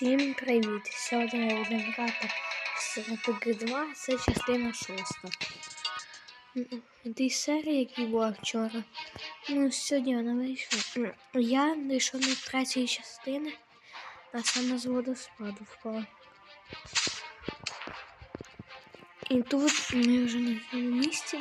Всім привіт! Сьогодні я буду грати в Серпик 2, це частина шоста. М, Ті серії, які була вчора. Ну, сьогодні вона вийшла. М, Я дійшов до третьої частини, а саме з водоспаду впав. І тут ми вже на цьому місці.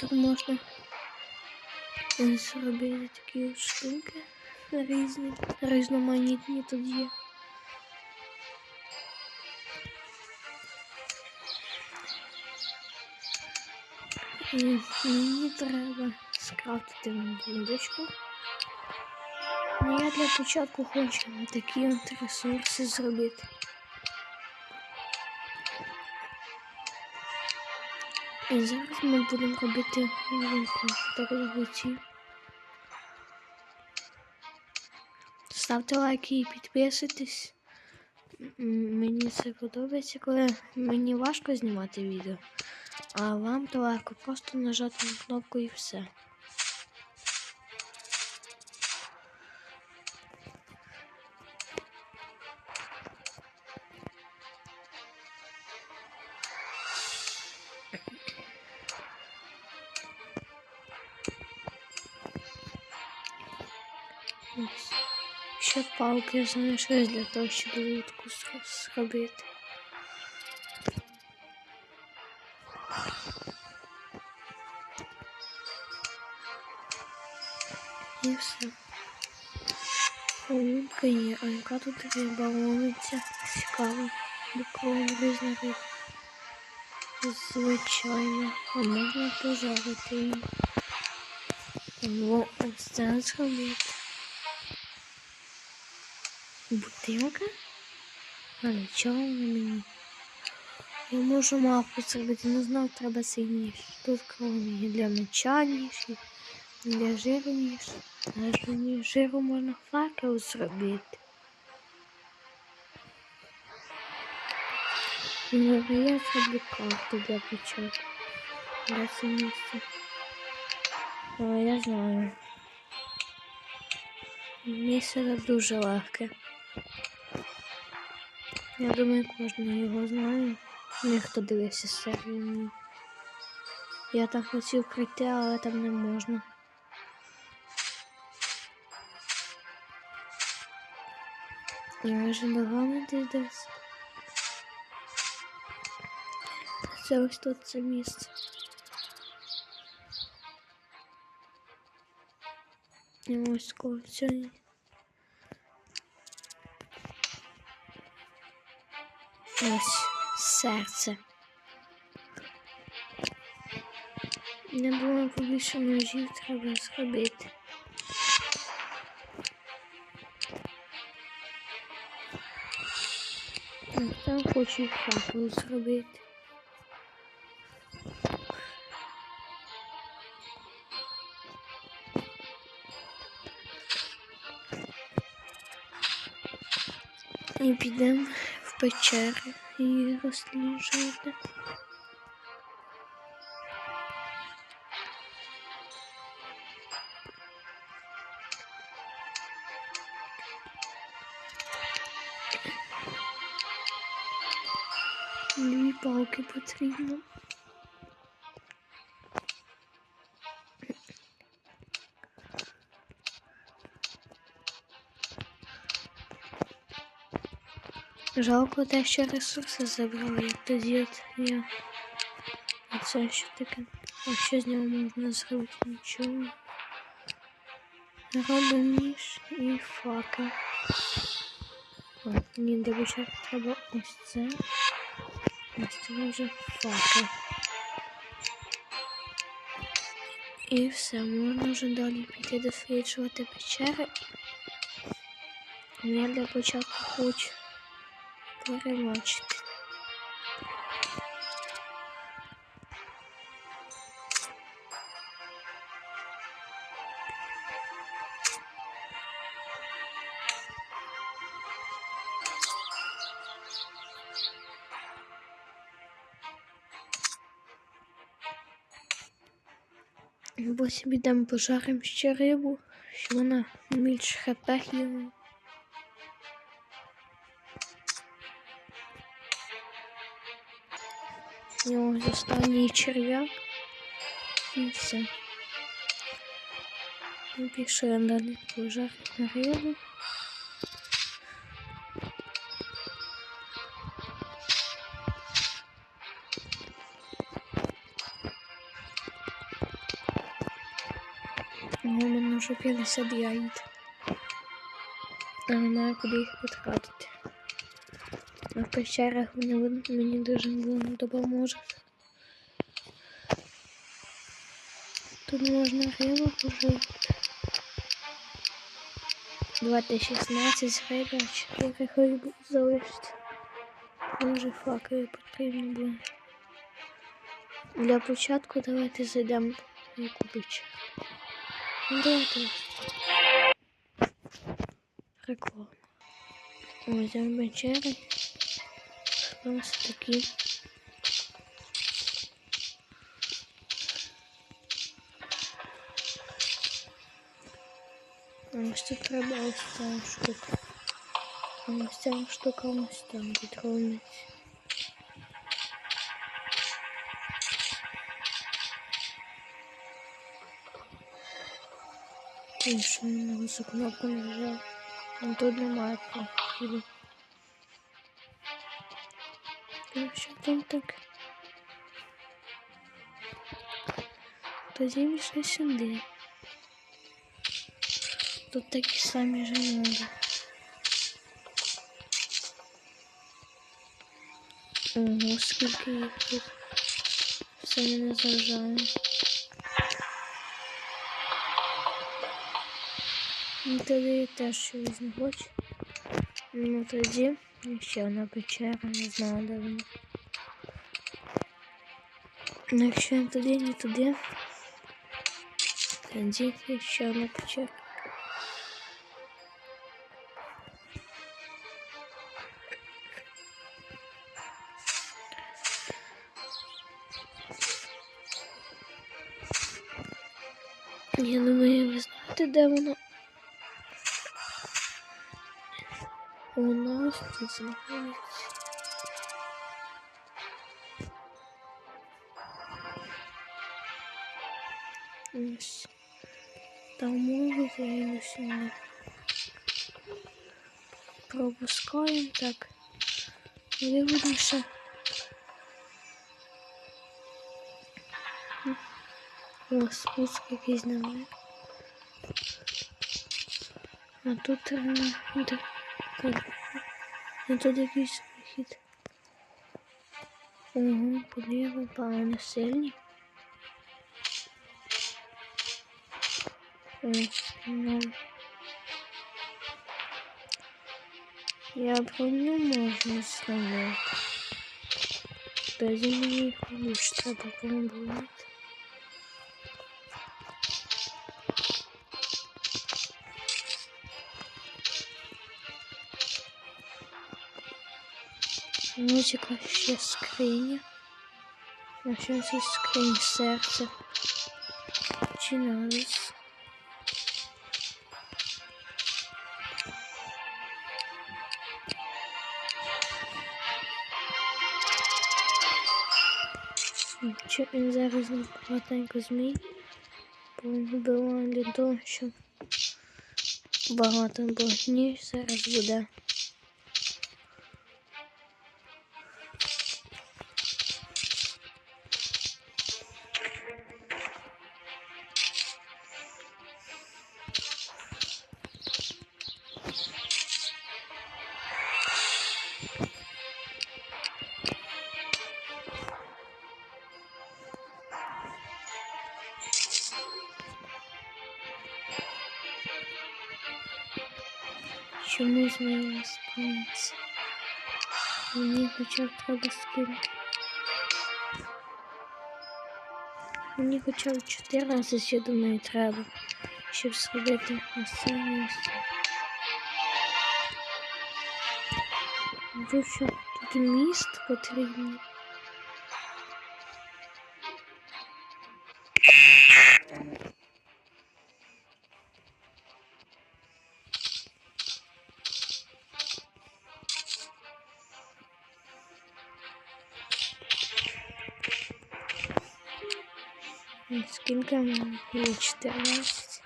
Тут можна е, зробити такі от штуки Різні, різноманітні тут є. Мені треба скрафтити будочку. Ну, я для початку хочу такі от ресурси зробити. І зараз ми будемо робити велику дорогоців. Ставте лайки і підписуйтесь. М, Мені це подобається, коли мені важко знімати відео. А вам то легко просто нажати на кнопку і все. Ось. Ще палки знайшли для того, щоб лутку зро- зробити. І все. Лутка є, а яка тут риба ловиться? Цікаво. Буквально різна риба. Звичайно, а можна пожарити її. Во, ось це зробити. Бутилка? А для чого вона мені? Я можу мапу зробити, але знов треба сильніше. Тут крові є для меча ніж, і для жиру ніж. Навіть мені жиру можна факел зробити. Ну, а я зроблю карту для початку. Для це місце. А, я знаю. Місце дуже легке. Я думаю, кожен його знає. Ніхто дивився серію. Я так хотів прийти, але там не можна. Я вже догонити десь. Це ось тут це місце. І ось коло цього. Ось серце. Я думаю, побільше ножів треба зробити. Так, Там хочу факел зробити. І підемо в печери її розслідувати Дві палки потрібно. Жалко те, що ресурси забрали, як тоді от я. А це що таке? А що з нього можна зробити? Нічого. Робимо ніж і факел. От, мені для початку треба ось це. Ось це вже факел. І все, можна вже далі піти досліджувати печери. Я для початку хочу перемочити. Бо собі там пожаримо ще рибу, що вона більш хп їла. нього останній черв'як. І все. І пішли далі пожар на рибу. У мене вже 50 яїд. А немає куди їх потратити. А в пещерах вони мені дуже не допоможуть. Тут можна рибу пожити. 2016 риба, 4 риби залишити. Може факели потрібно буде. Для початку давайте зайдемо печеру. Ну, Давайте. Реклама. Ось печери Ось такі. А ось тут треба ось ця штука. А ось ця штука ось там підробить. І що я на цю кнопку нажав? Ну тут немає проходу. Ну що там так? Тоді пішли сюди. Тут такі самі же надо. Ого, скільки їх тут. Все не заважає. Ну тоді теж щось не хочу. Ну тоді ще одна печера, не знаю, де. Ну, якщо не туди, не туди, тоді ще одна печера. Я думаю, ви знаєте, де вона? Вона ось тут знаходиться. Ось. Там можуть я її сюди. Пропускаємо так. Виводимося. О, спуск якийсь немає. А тут е, де, так, а тут якийсь вихід. Ого, поліво, пане сильні. О, ну. Я броню можу зламати. Тоді мені лучше треба помилувати. Музика ще скриня. А що це скрині серце? Чи навіс? Чи він зараз багатенько змій? Повбиваю для того, щоб багато богні зараз буде. Чому зміна спавниться? Мені хоча б треба скинути. Мені хоча б 14, я думаю, треба, щоб зробити оце місце. Тут що, тут міст потрібний. Скільки в мене? Є 14.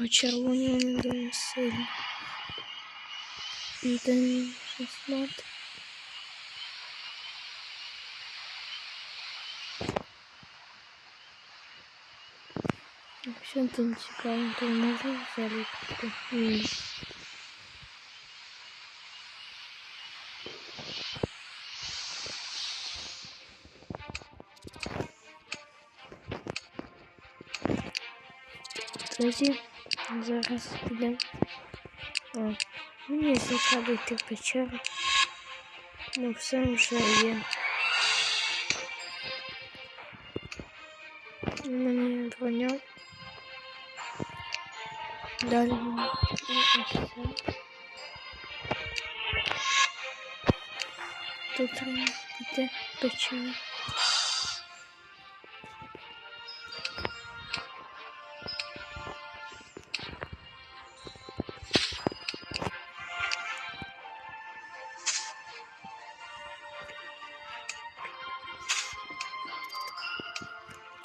А червоні вони дуже сильні. І там він 16. Що там цікаво, то можна заліпити? Ні. Тоді зараз підемо. О, мені треба йти в печеру. Ну, все вже є. У мене броня. Далі мені ось це. Тут треба піти в печеру.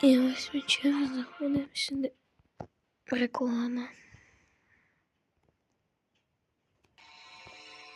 І ось заходимо сюди. Реклама.